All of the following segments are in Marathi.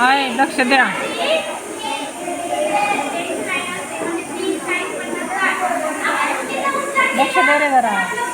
लक्ष द्या. लक्ष द्या रे जरा.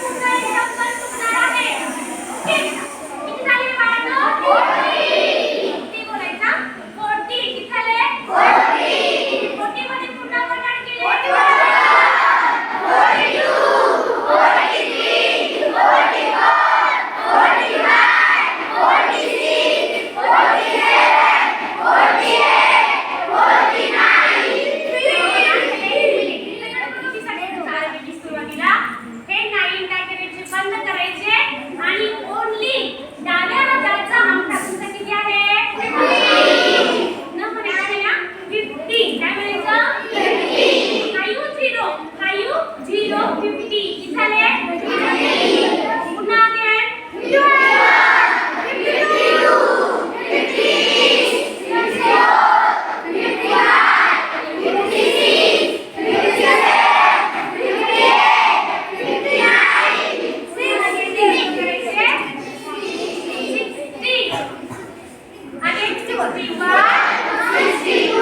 Buat.